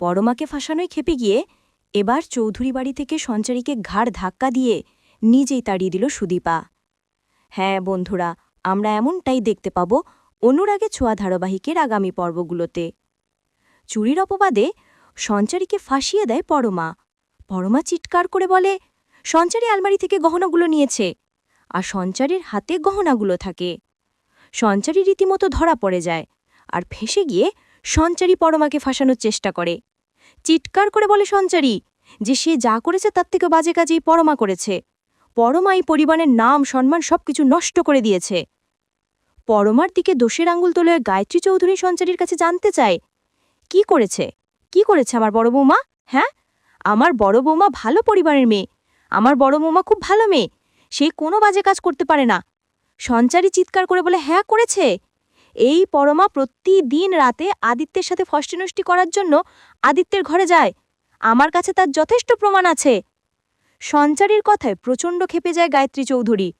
পরমাকে ফাঁসানোয় খেপে গিয়ে এবার চৌধুরী বাড়ি থেকে সঞ্চারীকে ঘাড় ধাক্কা দিয়ে নিজেই তাড়িয়ে দিল সুদীপা। হ্যাঁ বন্ধুরা, আমরা এমনটাই দেখতে পাব অনুরাগে ছোঁয়া ধারাবাহিকের আগামী পর্বগুলোতে। চুরির অপবাদে সঞ্চারীকে ফাঁসিয়ে দেয় পরমা। পরমা চিৎকার করে বলে, সঞ্চারী আলমারি থেকে গহনাগুলো নিয়েছে। আর সঞ্চারীর হাতে গহনাগুলো থাকে। সঞ্চারী রীতিমতো ধরা পড়ে যায় আর ফেসে গিয়ে সঞ্চারী পরমাকে ফাঁসানোর চেষ্টা করে। চিৎকার করে বলে, সঞ্চারী, যে সে যা করেছে তার থেকে বাজে কাজেই পরমা করেছে। পরমা এই পরিবারের নাম, সম্মান সবকিছু নষ্ট করে দিয়েছে। পরমার দিকে দোষের আঙুল তোলে গায়ত্রী চৌধুরী সঞ্চারীর কাছে জানতে চায়, কি করেছে? কি করেছে আমার বড় বৌমা? হ্যাঁ? আমার বড় বৌমা ভালো পরিবারের মেয়ে। আমার বড় বৌমা খুব ভালো মেয়ে। সে কোনো বাজে কাজ করতে পারে না। সঞ্চারী চিৎকার করে বলে হ্যাঁ করেছে। এই পরমা প্রতিদিন রাতে আদিত্যের সাথে ফষ্টিনষ্টি করার জন্য আদিত্যের ঘরে যায়। আমার কাছে তার যথেষ্ট প্রমাণ আছে। সঞ্চারীর কথায় প্রচণ্ড খেপে যায় গায়ত্রী চৌধুরী।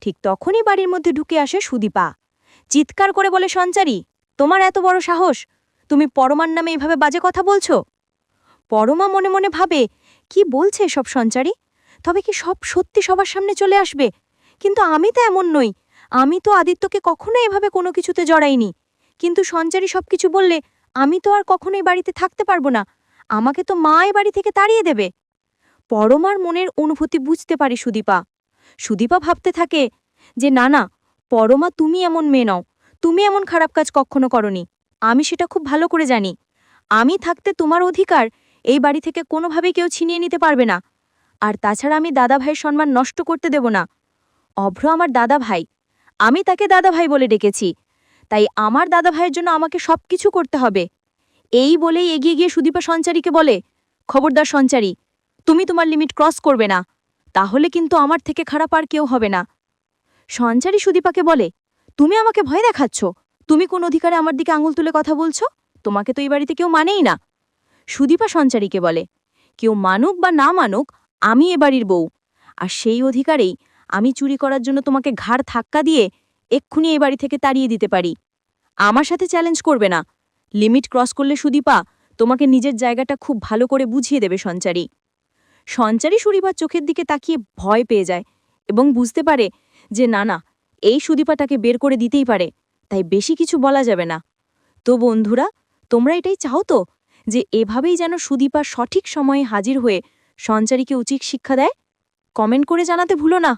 ঠিক তখনই বাড়ির মধ্যে ঢুকে আসে সুদীপা। চিৎকার করে বলে, সঞ্চারী, তোমার এত বড় সাহস? তুমি পরমার নামে এভাবে বাজে কথা বলছো? পরমা মনে মনে ভাবে, কি বলছে সব সঞ্চারী? তবে কি সব সত্যি সবার সামনে চলে আসবে? কিন্তু আমি তো এমন নই। আমি তো আদিত্যকে কখনো এভাবে কোনো কিছুতে জড়াইনি। কিন্তু সঞ্চারী সবকিছু বললে, আমি তো আর কখনোই বাড়িতে থাকতে পারব না। আমাকে তো মা এ বাড়ি থেকে তাড়িয়ে দেবে। পরমার মনের অনুভূতি বুঝতে পারে সুদীপা। সুদীপা ভাবতে থাকে যে, না না, পরমা, তুমি এমন মেয়ে নও। তুমি এমন খারাপ কাজ কখনো করনি। আমি সেটা খুব ভালো করে জানি। আমি থাকতে তোমার অধিকার এই বাড়ি থেকে কোনোভাবেই কেউ ছিনিয়ে নিতে পারবে না। আর তাছাড়া আমি দাদা ভাইয়ের সম্মান নষ্ট করতে দেব না। অভ্র আমার দাদা ভাই। আমি তাকে দাদাভাই বলে ডেকেছি। তাই আমার দাদাভাইয়ের জন্য আমাকে সব কিছু করতে হবে। এই বলেই এগিয়ে গিয়ে সুদীপা সঞ্চারীকে বলে, খবরদার সঞ্চারী, তুমি তোমার লিমিট ক্রস করবে না। তাহলে কিন্তু আমার থেকে খারাপ আর কেউ হবে না। সঞ্চারী সুদীপাকে বলে, তুমি আমাকে ভয় দেখাচ্ছ? তুমি কোন অধিকারে আমার দিকে আঙুল তুলে কথা বলছো? তোমাকে তো এই বাড়িতে কেউ মানেই না। সুদীপা সঞ্চারীকে বলে, কেউ মানুক বা না মানুক, আমি এ বাড়ির বউ। আর সেই অধিকারেই আমি চুরি করার জন্য তোমাকে ঘাড় ধাক্কা দিয়ে এক্ষুনি এই বাড়ি থেকে তাড়িয়ে দিতে পারি। আমার সাথে চ্যালেঞ্জ করবে না। লিমিট ক্রস করলে সুদীপা তোমাকে নিজের জায়গাটা খুব ভালো করে বুঝিয়ে দেবে সঞ্চারী। সঞ্চারী সুদীপার চোখের দিকে তাকিয়ে ভয় পেয়ে যায় এবং বুঝতে পারে যে না না, এই সুদীপা তাকে বের করে দিতেই পারে, তাই বেশি কিছু বলা যাবে না। তো বন্ধুরা, তোমরা এটাই চাও তো যে এভাবেই যেন সুদীপা সঠিক সময়ে হাজির হয়ে সঞ্চারীকে উচিত শিক্ষা দেয়? কমেন্ট করে জানাতে ভুলো না।